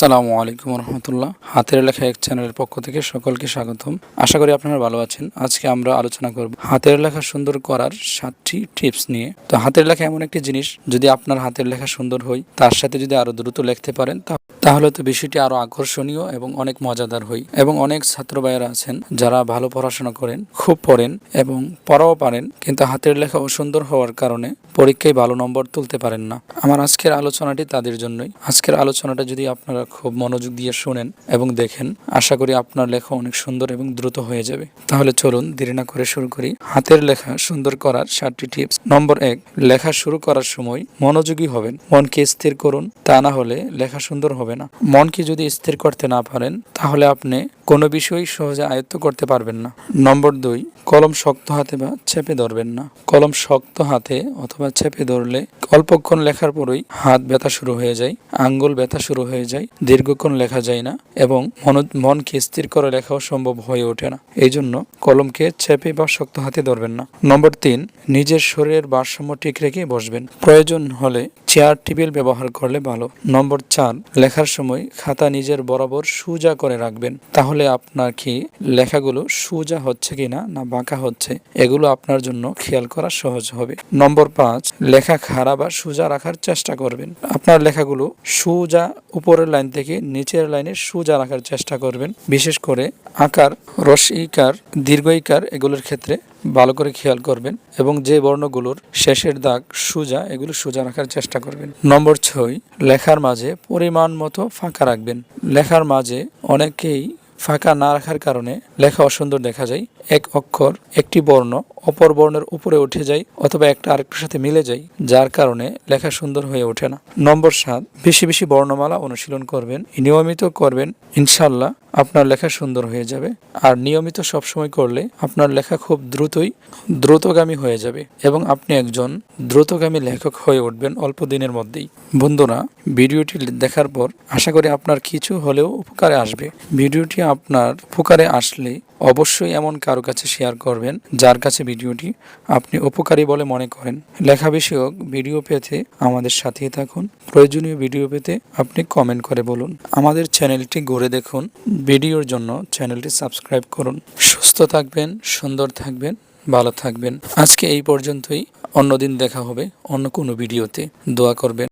আসসালামু আলাইকুম রহমতুল্লাহ। হাতের লেখা এক চ্যানেলের পক্ষ থেকে সকলকে স্বাগতম। আশা করি আপনারা ভালো আছেন। আজকে আমরা আলোচনা করব হাতের লেখা সুন্দর করার সাতটি টিপস নিয়ে। তো হাতের লেখা এমন একটি জিনিস, যদি আপনার হাতের লেখা সুন্দর হয়, তার সাথে যদি আরও দ্রুত লিখতে পারেন তাহলে তো বিষয়টি আরও আকর্ষণীয় এবং অনেক মজাদার হই। এবং অনেক ছাত্র ভাইয়েরা আছেন, যারা ভালো পড়াশোনা করেন, খুব পড়েন এবং পড়াও পারেন, কিন্তু হাতের লেখা অসুন্দর হওয়ার কারণে পরীক্ষায় ভালো নম্বর তুলতে পারেন না। আমার আজকের আলোচনাটি তাদের জন্যই। আজকের আলোচনাটা যদি আপনারা খুব মনোযোগ দিয়ে শুনেন এবং দেখেন, আশা করি আপনার লেখা অনেক সুন্দর এবং দ্রুত হয়ে যাবে। তাহলে চলুন দেরি না করে শুরু করি। হাতের লেখা সুন্দর করার সাতটি টিপস। নম্বর এক, লেখা শুরু করার সময় মনোযোগী হবেন। মনকে স্থির করুন। তা না হলে লেখা সুন্দর হবে না। মনকে যদি স্থির করতে না পারেন, তাহলে আপনি কোনো বিষয়ই সহজে আয়ত্ত করতে পারবেন না। নম্বর দুই কলম শক্ত হাতে বা চেপে ধরবেন না। কলম শক্ত হাতে অথবা চেপে ধরলে অল্পক্ষণ লেখার পরই হাত ব্যথা শুরু হয়ে যায়, আঙ্গুল ব্যথা শুরু হয়ে যায়, দীর্ঘক্ষণ লেখা যায় না এবং মন- মনকে স্থির করে লেখাও সম্ভব হয়ে ওঠে না। এই জন্য কলমকে চেপে বা শক্ত হাতে ধরবেন না। নম্বর তিন, নিজের শরীরের ভারসাম্য ঠিক রেখে বসবেন। প্রয়োজন হলে চেয়ার, টেবিল ব্যবহার করলে ভালো। নম্বর চার, লেখার সময় খাতা নিজের বরাবর সোজা করে রাখবেন। তাহলে আপনার কি লেখাগুলো সোজা হচ্ছে কিনা না বাঁকা হচ্ছে, এগুলো আপনার জন্য খেয়াল করা সহজ হবে। নম্বর পাঁচ, লেখা খাড়া বা সোজা রাখার চেষ্টা করবেন। আপনার লেখাগুলো সোজা উপরের লাইন থেকে নিচের লাইনে সোজা রাখার চেষ্টা করবেন। বিশেষ করে আকার রস্বইকার দীর্ঘইকার এগুলোর ক্ষেত্রে ভালো করে খেয়াল করবেন এবং যে বর্ণগুলোর শেষের দাগ সোজা, এগুলো সোজা রাখার চেষ্টা করবেন। নম্বর ছয়, লেখার মাঝে পরিমাণ মতো ফাঁকা রাখবেন। লেখার মাঝে অনেকেই ফাঁকা না রাখার কারণে লেখা অসুন্দর দেখা যায়। এক অক্ষর একটি বর্ণ অপর বর্ণের উপরে উঠে যায় অথবা একটা আরেকটার সাথে মিলে যায় যার কারণে লেখা সুন্দর হয়ে ওঠে না। নম্বর সাত, বেশি বেশি বর্ণমালা অনুশীলন করবেন, নিয়মিত করবেন ইনশাল্লাহ আপনার লেখা সুন্দর হয়ে যাবে। আর নিয়মিত সবসময় করলে আপনার লেখা খুব দ্রুতই দ্রুতগামী হয়ে যাবে এবং আপনি একজন দ্রুতগামী লেখক হয়ে উঠবেন অল্প দিনের মধ্যেই। বন্ধুরা, ভিডিওটি দেখার পর আশা করি আপনার কিছু হলেও উপকারে আসবে। ভিডিওটি আপনার উপকারে আসলে অবশ্যই এমন কারও কাছে শেয়ার করবেন, যার কাছে ভিডিওটি আপনি উপকারী বলে মনে করেন। লেখা বিষয়ক ভিডিও পেতে আমাদের সাথেই থাকুন। প্রয়োজনীয় ভিডিও পেতে আপনি কমেন্ট করে বলুন। আমাদের চ্যানেলটি গড়ে দেখুন। ভিডিওর জন্য চ্যানেলটি সাবস্ক্রাইব করুন। সুস্থ থাকবেন, সুন্দর থাকবেন, ভালো থাকবেন। আজকে এই পর্যন্তই। অন্যদিন দেখা হবে অন্য কোনো ভিডিওতে। দোয়া করবেন।